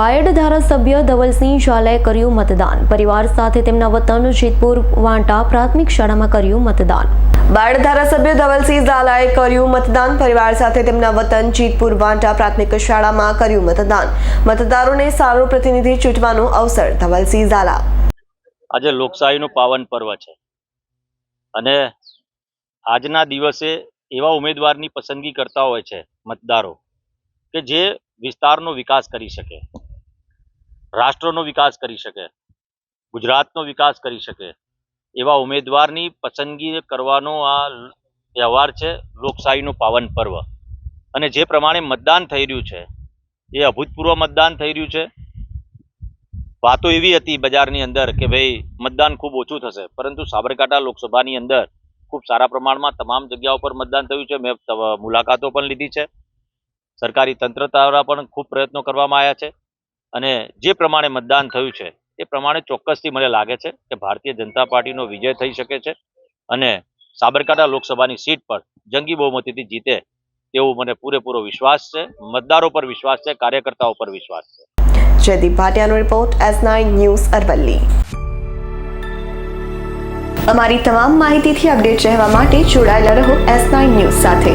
બાયડ ધારાસભ્ય ધવલસિંહ ઝાલાએ કર્યું મતદાન. પરિવાર સાથે તેમના વતન જેતપુર વાંટા પ્રાથમિક શાળામાં કર્યું મતદાન. બાયડ ધારાસભ્ય ધવલસિંહ ઝાલાએ કર્યું મતદાન. પરિવાર સાથે તેમના વતન જીતપુર વાંટા પ્રાથમિક શાળામાં કર્યું મતદાન. મતદારોને સારો પ્રતિનિધિ ચૂંટવાનો અવસર, ધવલસિંહ ઝાલા. આજે લોકશાહીનું પાવન પર્વ છે. અને આજના દિવસે એવા ઉમેદવારની પસંદગી કરતા હોય છે મતદારો કે જે વિસ્તારનો વિકાસ કરી શકે. રાષ્ટ્રનો વિકાસ કરી શકે, ગુજરાતનો વિકાસ કરી શકે, એવા ઉમેદવારની પસંદગી કરવાનો આ તહેવાર છે લોકશાહીનું પાવન પર્વ. અને જે પ્રમાણે મતદાન થઈ રહ્યું છે, એ અભૂતપૂર્વ મતદાન થઈ રહ્યું છે. વાતો એવી હતી બજારની અંદર કે ભાઈ મતદાન ખૂબ ઓછું થશે, પરંતુ સાબરકાંઠા લોકસભાની અંદર ખૂબ સારા પ્રમાણમાં તમામ જગ્યાઓ પર મતદાન થયું છે. મેં મુલાકાતો પણ લીધી છે. સરકારી તંત્ર દ્વારા પણ ખૂબ પ્રયત્નો કરવામાં આવ્યા છે. અને જે પ્રમાણે મતદાન થયું છે, એ પ્રમાણે ચોક્કસથી મને લાગે છે કે ભારતીય જનતા પાર્ટીનો વિજય થઈ શકે છે અને સાબરકાંઠા લોકસભાની સીટ પર જંગી બહુમતીથી જીતે તેવો મને પૂરેપૂરો વિશ્વાસ છે. મતદારો પર વિશ્વાસ છે, કાર્યકર્તાઓ પર વિશ્વાસ છે. Jaydeep ભાટિયાનો report S nine news Aravalli. અમારી તમામ માહિતીથી અપડેટ રહેવા માટે જોડાયેલા રહો એસ નાઇન ન્યૂઝ સાથે.